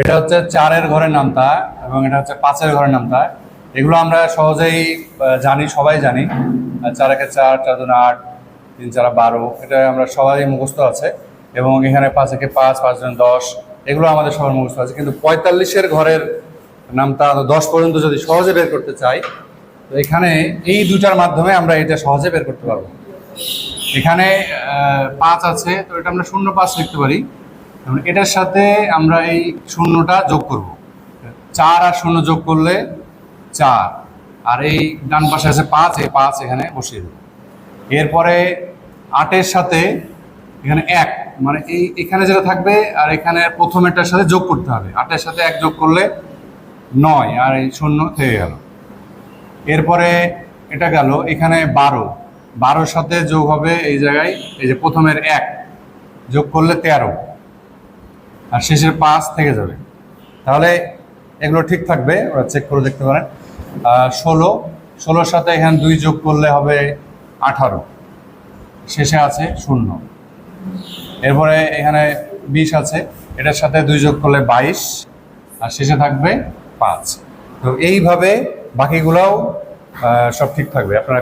এটা হচ্ছে চারের ঘরের নামতা এবং এটা হচ্ছে পাঁচের ঘরের নামতা এগুলো আমরা সহজেই জানি, সবাই জানি। চার একে চার চার দুন আট, তিন চার বারো, এটা আমরা সবাই মুখস্থ আছে। এবং এখানে পাঁচ একে পাঁচ পাঁচ জন দশ, এগুলো আমাদের সবার মুখস্থ আছে। কিন্তু পঁয়তাল্লিশের ঘরের নামতা দশ পর্যন্ত যদি সহজে বের করতে চাই, তো এখানে এই দুটার মাধ্যমে আমরা এটা সহজে বের করতে পারব। এখানে পাঁচ আছে, তো এটা আমরা শূন্য পাঁচ লিখতে পারি। এটার সাথে আমরা এই শূন্যটা যোগ করব। চার আর শূন্য যোগ করলে চার। আর এই ডান পাশে আছে পাঁচ, এই পাঁচ এখানে বসিয়ে দেবো। এরপরে আটের সাথে এখানে এক মানে এই এখানে যেটা থাকবে আর এখানে প্রথমেরটার সাথে যোগ করতে হবে। আটের সাথে এক যোগ করলে নয়, আর এই শূন্য থেকে গেল। এরপরে এটা গেল, এখানে বারো। বারোর সাথে যোগ হবে এই জায়গায়, এই যে প্রথমের এক, যোগ করলে তেরো। আর শেষের পাঁচ থেকে যাবে। তাহলে এগুলো ঠিক থাকবে, ওরা চেক করে দেখতে পারেন। ষোলো, ষোলোর সাথে এখানে দুই যোগ করলে হবে আঠারো। শেষে আছে শূন্য। এরপরে এখানে বিশ আছে, এটার সাথে দুই যোগ করলে বাইশ, আর শেষে থাকবে পাঁচ। তো এইভাবে বাকিগুলোও সব ঠিক থাকবে। আপনারা